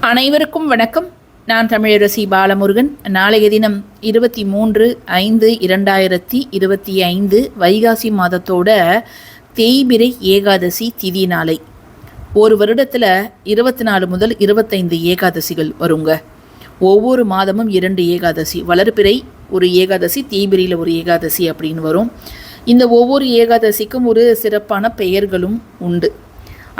அனைவருக்கும் வணக்கம். நான் தமிழரசி பாலமுருகன். நாளைய தினம் இருபத்தி மூன்று ஐந்து இரண்டாயிரத்தி இருபத்தி ஐந்து வைகாசி மாதத்தோட தேய்பிரை ஏகாதசி திதி நாளை. ஒரு வருடத்தில் இருபத்தி நாலு முதல் இருபத்தைந்து ஏகாதசிகள் வருங்க. ஒவ்வொரு மாதமும் இரண்டு ஏகாதசி. வளர்பிறை ஒரு ஏகாதசி தேய்பிரையில் ஒரு ஏகாதசி அப்படின்னு வரும். இந்த ஒவ்வொரு ஏகாதசிக்கும் ஒரு சிறப்பான பெயர்களும் உண்டு.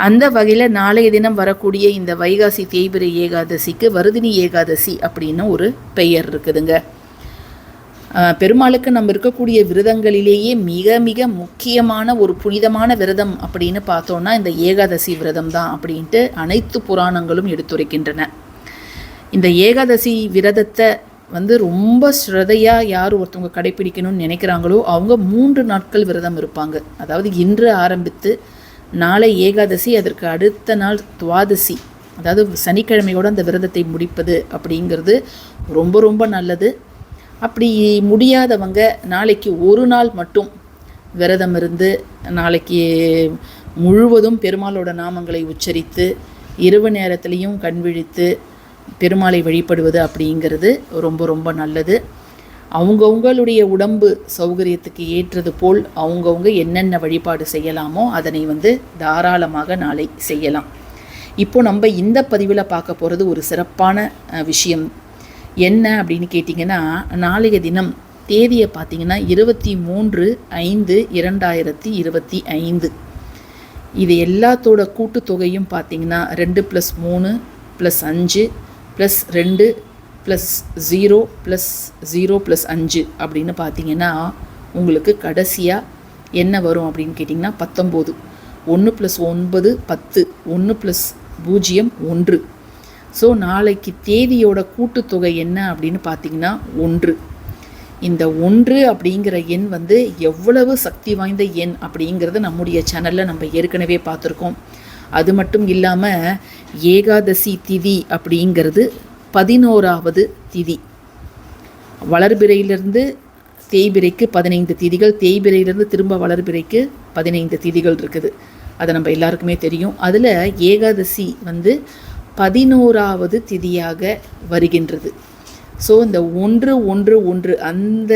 அந்த வகையில் நாளைய தினம் வரக்கூடிய இந்த வைகாசி தேய்பிரை ஏகாதசிக்கு வருதினி ஏகாதசி அப்படின்னு ஒரு பெயர் இருக்குதுங்க. பெருமாளுக்கு நம்ம இருக்கக்கூடிய விரதங்களிலேயே மிக மிக முக்கியமான ஒரு புனிதமான விரதம் அப்படின்னு பார்த்தோன்னா இந்த ஏகாதசி விரதம் தான் அப்படின்ட்டு அனைத்து புராணங்களும் எடுத்துரைக்கின்றன. இந்த ஏகாதசி விரதத்தை வந்து ரொம்ப ஸ்ரதையாக யார் ஒருத்தவங்க கடைப்பிடிக்கணும்னு நினைக்கிறாங்களோ அவங்க மூன்று நாட்கள் விரதம் இருப்பாங்க. அதாவது இன்று ஆரம்பித்து நாளை ஏகாதசி அதற்கு அடுத்த நாள் துவாதசி. அதாவது சனிக்கிழமையோட அந்த விரதத்தை முடிப்பது அப்படிங்கிறது ரொம்ப ரொம்ப நல்லது. அப்படி முடியாதவங்க நாளைக்கு ஒரு நாள் மட்டும் விரதம் இருந்து நாளைக்கு முழுவதும் பெருமாளோட நாமங்களை உச்சரித்து இரவு நேரத்திலையும் கண் விழித்து பெருமாளை வழிபடுவது அப்படிங்கிறது ரொம்ப ரொம்ப நல்லது. அவங்கவுங்களுடைய உடம்பு சௌகரியத்துக்கு ஏற்றது போல் அவங்கவுங்க என்னென்ன வழிபாடு செய்யலாமோ அதனை வந்து தாராளமாக நாளை செய்யலாம். இப்போ நம்ம இந்த பதிவில் பார்க்க போகிறது ஒரு சிறப்பான விஷயம். என்ன அப்படின்னு கேட்டிங்கன்னா நாளைய தினம் தேதியை பார்த்தீங்கன்னா இருபத்தி மூன்று ஐந்து இரண்டாயிரத்தி இருபத்தி ஐந்து. இது எல்லாத்தோட கூட்டுத்தொகையும் பார்த்தீங்கன்னா ரெண்டு ப்ளஸ் மூணு ப்ளஸ் அஞ்சு ப்ளஸ் ரெண்டு plus zero plus zero plus அஞ்சு அப்படின்னு பார்த்தீங்கன்னா உங்களுக்கு கடைசியாக என்ன வரும் அப்படின்னு கேட்டிங்கன்னா பத்தொம்போது ஒன்று ப்ளஸ் ஒன்பது பத்து. ஒன்று ப்ளஸ் பூஜ்ஜியம் ஒன்று. ஸோ நாளைக்கு தேதியோட கூட்டுத்தொகை என்ன அப்படின்னு பார்த்தீங்கன்னா ஒன்று. இந்த ஒன்று அப்படிங்கிற எண் வந்து எவ்வளவு சக்தி வாய்ந்த எண் அப்படிங்கிறத நம்முடைய சேனலில் நம்ம ஏற்கனவே பார்த்துருக்கோம். அது மட்டும் இல்லாமல் ஏகாதசி திதி அப்படிங்கிறது பதினோராவது திதி. வளர்பிறையிலிருந்து தேய்பிறைக்கு பதினைந்து திதிகள் தேய்பிரையிலிருந்து திரும்ப வளர்பிறைக்கு பதினைந்து திதிகள் இருக்குது. அது நம்ம எல்லாருக்குமே தெரியும். அதில் ஏகாதசி வந்து பதினோராவது திதியாக வருகின்றது. ஸோ இந்த ஒன்று ஒன்று ஒன்று அந்த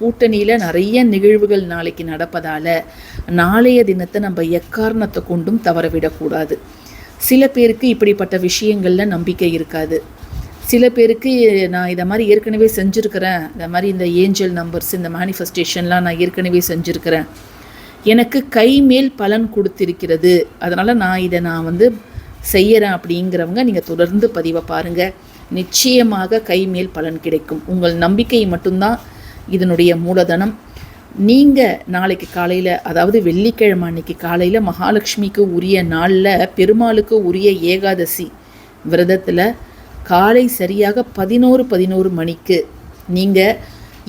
கூட்டணியில் நிறைய நிகழ்வுகள் நாளைக்கு நடப்பதால் நாளைய தினத்தை நம்ம எக்காரணத்தை கொண்டும் தவறவிடக்கூடாது. சில பேருக்கு இப்படிப்பட்ட விஷயங்களில் நம்பிக்கை இருக்காது. சில பேருக்கு நான் இதை மாதிரி ஏற்கனவே செஞ்சுருக்கிறேன். இந்த மாதிரி இந்த ஏஞ்சல் நம்பர்ஸ் இந்த மேனிஃபெஸ்டேஷன்லாம் நான் ஏற்கனவே செஞ்சுருக்கிறேன். எனக்கு கை மேல் பலன் கொடுத்திருக்கிறது. அதனால் நான் இதை நான் வந்து செய்யறேன் அப்படிங்கிறவங்க நீங்கள் தொடர்ந்து பதிவை பாருங்கள் நிச்சயமாக கை மேல் பலன் கிடைக்கும். உங்கள் நம்பிக்கை மட்டும்தான் இதனுடைய மூலதனம். நீங்கள் நாளைக்கு காலையில் அதாவது வெள்ளிக்கிழமை அன்னைக்கு காலையில் மகாலட்சுமிக்கு உரிய நாளில் பெருமாளுக்கு உரிய ஏகாதசி விரதத்தில் காலை சரியாக பதினோரு பதினோரு மணிக்கு. நீங்கள்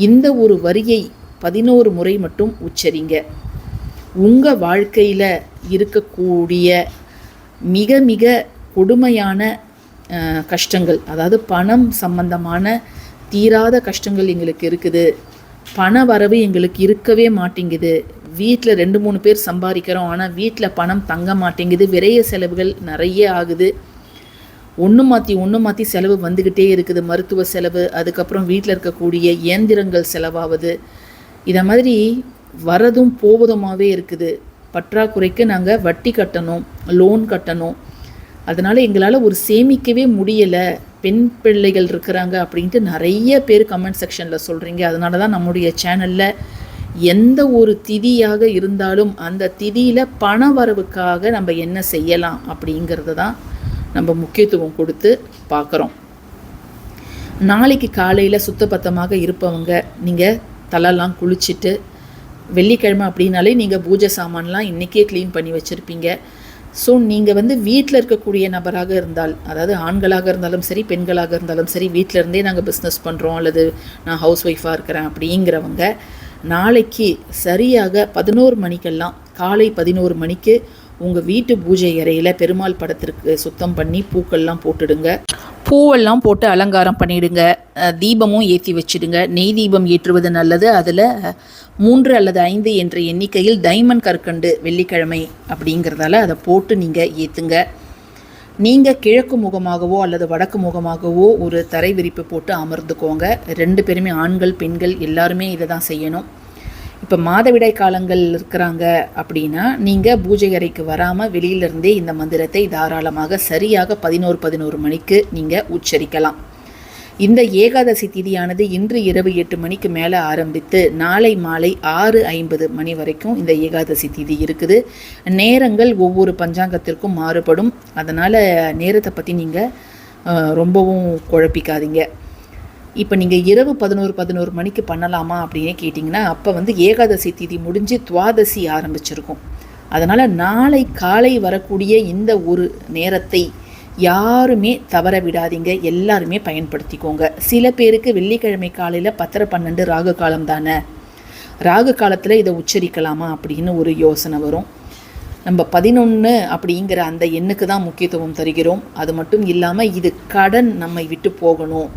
இந்த ஒரு வரியை பதினோரு முறை மட்டும் உச்சரிங்க. உங்கள் வாழ்க்கையில் இருக்கக்கூடிய மிக மிக கொடுமையான கஷ்டங்கள் அதாவது பணம் சம்பந்தமான தீராத கஷ்டங்கள் எங்களுக்கு இருக்குது. பண வரவு எங்களுக்கு இருக்கவே மாட்டேங்குது. வீட்டில் ரெண்டு மூணு பேர் சம்பாதிக்கிறோம் ஆனால் வீட்டில் பணம் தங்க மாட்டேங்குது. விரைய செலவுகள் நிறைய ஆகுது. ஒன்று மாற்றி ஒன்று மாற்றி செலவு வந்துக்கிட்டே இருக்குது. மருத்துவ செலவு அதுக்கப்புறம் வீட்டில் இருக்கக்கூடிய இயந்திரங்கள் செலவாகுது இதை மாதிரி வரதும் போவதுமாகவே இருக்குது. பற்றாக்குறைக்கு நாங்கள் வட்டி கட்டணும் லோன் கட்டணும். அதனால் எங்களால் ஒரு சேமிக்கவே முடியலை. பெண் பிள்ளைகள் இருக்கிறாங்க அப்படின்ட்டு நிறைய பேர் கமெண்ட் செக்ஷனில் சொல்கிறீங்க அதனால தான் நம்முடைய சேனலில் எந்த ஒரு திதியாக இருந்தாலும் அந்த திதியில் பண வரவுக்காக நம்ம என்ன செய்யலாம் அப்படிங்கிறது தான் நம்ம முக்கியத்துவம் கொடுத்து பார்க்குறோம். நாளைக்கு காலையில் சுத்தபத்தமாக இருப்பவங்க நீங்கள் தலைலாம் குளிச்சுட்டு வெள்ளிக்கிழமை அப்படின்னாலே நீங்கள் பூஜை சாமான்லாம் இன்றைக்கே க்ளீன் பண்ணி வச்சுருப்பீங்க. ஸோ நீங்கள் வந்து வீட்டில் இருக்கக்கூடிய நபராக இருந்தால் அதாவது ஆண்களாக இருந்தாலும் சரி பெண்களாக இருந்தாலும் சரி வீட்டில் இருந்தே நாங்கள் பிஸ்னஸ் பண்ணுறோம் அல்லது நான் ஹவுஸ் ஒய்ஃபாக இருக்கிறேன் அப்படிங்கிறவங்க நாளைக்கு சரியாக பதினோரு மணிக்கெல்லாம் காலை பதினோரு மணிக்கு உங்கள் வீட்டு பூஜை அறையில் பெருமாள் படத்திற்கு சுத்தம் பண்ணி பூக்கள்லாம் போட்டுடுங்க. பூவெல்லாம் போட்டு அலங்காரம் பண்ணிடுங்க. தீபமும் ஏற்றி வச்சிடுங்க. நெய் தீபம் ஏற்றுவது நல்லது. அதில் மூன்று அல்லது ஐந்து என்ற எண்ணிக்கையில் டைமண்ட் கற்கண்டு வெள்ளிக்கிழமை அப்படிங்கிறதால அதை போட்டு நீங்கள் ஏற்றுங்க நீங்கள் கிழக்கு முகமாகவோ அல்லது வடக்கு முகமாகவோ ஒரு தரை விரிப்பு போட்டு அமர்ந்துக்கோங்க. ரெண்டு பேருமே ஆண்கள் பெண்கள் எல்லாருமே இதை தான் செய்யணும். இப்போ மாதவிடாய் காலங்கள் இருக்கிறாங்க அப்படின்னா நீங்கள் பூஜை அறைக்கு வராமல் வெளியிலிருந்தே இந்த மந்திரத்தை தாராளமாக சரியாக பதினோரு பதினோரு மணிக்கு நீங்கள் உச்சரிக்கலாம். இந்த ஏகாதசி திதியானது இன்று இரவு எட்டு மணிக்கு மேலே ஆரம்பித்து நாளை மாலை ஆறு ஐம்பது மணி வரைக்கும் இந்த ஏகாதசி திதி இருக்குது. நேரங்கள் ஒவ்வொரு பஞ்சாங்கத்திற்கும் மாறுபடும். அதனால் நேரத்தை பற்றி நீங்கள் ரொம்பவும் குழப்பிக்காதீங்க. இப்போ நீங்கள் இரவு பதினோரு பதினோரு மணிக்கு பண்ணலாமா அப்படின்னு கேட்டிங்கன்னா அப்போ வந்து ஏகாதசி திதி முடிஞ்சு துவாதசி ஆரம்பிச்சிருக்கும். அதனால் நாளை காலை வரக்கூடிய இந்த ஒரு நேரத்தை யாருமே தவற விடாதீங்க. எல்லாருமே பயன்படுத்திக்கோங்க. சில பேருக்கு வெள்ளிக்கிழமை காலையில் பத்தரை பன்னெண்டு ராகு காலம் தானே. ராகு காலத்தில் இதை உச்சரிக்கலாமா அப்படின்னு ஒரு யோசனை வரும். நம்ம பதினொன்று அப்படிங்கிற அந்த எண்ணுக்கு தான் முக்கியத்துவம் தருகிறோம். அது மட்டும் இல்லாமல் இது கடன் நம்மை விட்டு போகணும்.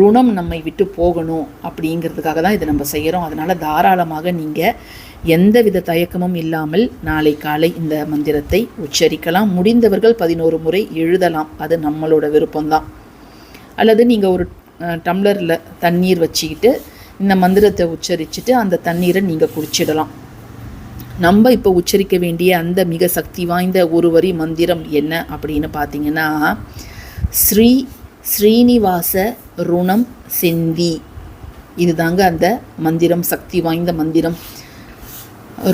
ருணம் நம்மை விட்டு போகணும் அப்படிங்கிறதுக்காக தான் இதை நம்ம செய்கிறோம் அதனால் தாராளமாக நீங்கள் எந்த வித தயக்கமும் இல்லாமல் நாளை காலை இந்த மந்திரத்தை உச்சரிக்கலாம். முடிந்தவர்கள் பதினோரு முறை எழுதலாம். அது நம்மளோட விருப்பம்தான். அல்லது நீங்கள் ஒரு டம்ளரில் தண்ணீர் வச்சுக்கிட்டு இந்த மந்திரத்தை உச்சரிச்சுட்டு அந்த தண்ணீரை நீங்கள் குடிச்சிடலாம். நம்ம இப்போ உச்சரிக்க வேண்டிய அந்த மிக சக்தி வாய்ந்த ஒரு வரி மந்திரம் என்ன அப்படின்னு பார்த்தீங்கன்னா ஸ்ரீ ஸ்ரீனிவாச ருணம் செந்தி. இதுதாங்க அந்த மந்திரம் சக்தி வாய்ந்த மந்திரம்.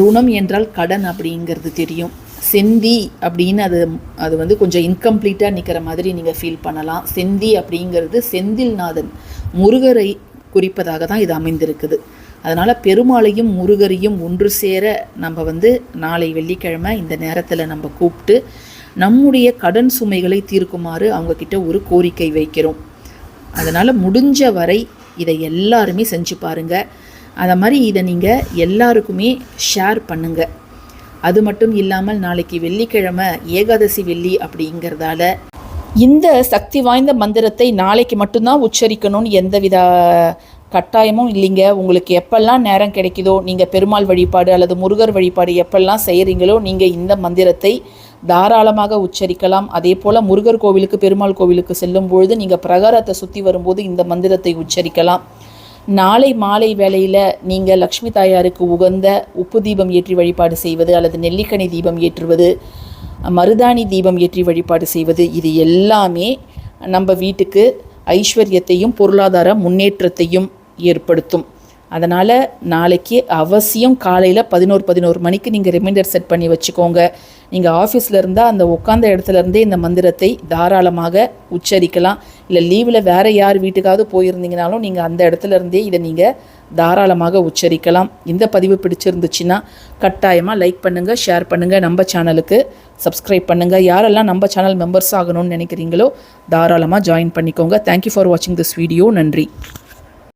ருணம் என்றால் கடன் அப்படிங்கிறது தெரியும். செந்தி அப்படின்னு அது அது வந்து கொஞ்சம் இன்கம்ப்ளீட்டாக நிற்கிற மாதிரி நீங்கள் ஃபீல் பண்ணலாம். செந்தி அப்படிங்கிறது செந்தில்நாதன் முருகரை குறிப்பதாக தான் இது அமைந்திருக்குது. அதனால் பெருமாளையும் முருகரையும் ஒன்று சேர நம்ம வந்து நாளை வெள்ளிக்கிழமை இந்த நேரத்தில் நம்ம கூப்பிட்டு நம்முடைய கடன் சுமைகளை தீர்க்குமாறு அவங்கக்கிட்ட ஒரு கோரிக்கை வைக்கிறோம். அதனால் முடிஞ்ச வரை இதை எல்லாருமே செஞ்சு பாருங்கள் அதை மாதிரி இதை நீங்கள் எல்லாருக்குமே ஷேர் பண்ணுங்கள் அது மட்டும் இல்லாமல் நாளைக்கு வெள்ளிக்கிழமை ஏகாதசி வெள்ளி அப்படிங்கிறதால இந்த சக்தி வாய்ந்த மந்திரத்தை நாளைக்கு மட்டும்தான் உச்சரிக்கணும்னு எந்தவித கட்டாயமும் இல்லைங்க. உங்களுக்கு எப்பெல்லாம் நேரம் கிடைக்குதோ நீங்கள் பெருமாள் வழிபாடு அல்லது முருகர் வழிபாடு எப்பெல்லாம் செய்கிறீங்களோ நீங்கள் இந்த மந்திரத்தை தாராளமாக உச்சரிக்கலாம். அதே போல் முருகர் கோவிலுக்கு பெருமாள் கோவிலுக்கு செல்லும் பொழுது நீங்கள் பிரகாரத்தை சுற்றி வரும்போது இந்த மந்திரத்தை உச்சரிக்கலாம். நாளை மாலை வேளையில் நீங்கள் லக்ஷ்மி தாயாருக்கு உகந்த உப்பு தீபம் ஏற்றி வழிபாடு செய்வது அல்லது நெல்லிக்கனி தீபம் ஏற்றுவது மருதாணி தீபம் ஏற்றி வழிபாடு செய்வது இது எல்லாமே நம்ம வீட்டுக்கு ஐஸ்வர்யத்தையும் பொருளாதார முன்னேற்றத்தையும் ஏற்படுத்தும். அதனால் நாளைக்கு அவசியம் காலையில் பதினோரு பதினோரு மணிக்கு நீங்கள் ரிமைண்டர் செட் பண்ணி வச்சுக்கோங்க. நீங்கள் ஆஃபீஸில் இருந்தால் அந்த உட்காந்த இடத்துலருந்தே இந்த மந்திரத்தை தாராளமாக உச்சரிக்கலாம். இல்லை லீவில் வேறு யார் வீட்டுக்காவது போயிருந்தீங்கனாலும் நீங்கள் அந்த இடத்துல இருந்தே இதை நீங்கள் தாராளமாக உச்சரிக்கலாம். இந்த பதிவு பிடிச்சிருந்துச்சுன்னா கட்டாயமாக லைக் பண்ணுங்கள் ஷேர் பண்ணுங்கள் நம்ம சேனலுக்கு சப்ஸ்கிரைப் பண்ணுங்கள் யாரெல்லாம் நம்ம சேனல் மெம்பர்ஸ் ஆகணும்னு நினைக்கிறீங்களோ தாராளமாக ஜாயின் பண்ணிக்கோங்க. தேங்க்யூ ஃபார் வாட்சிங் திஸ் வீடியோ நன்றி.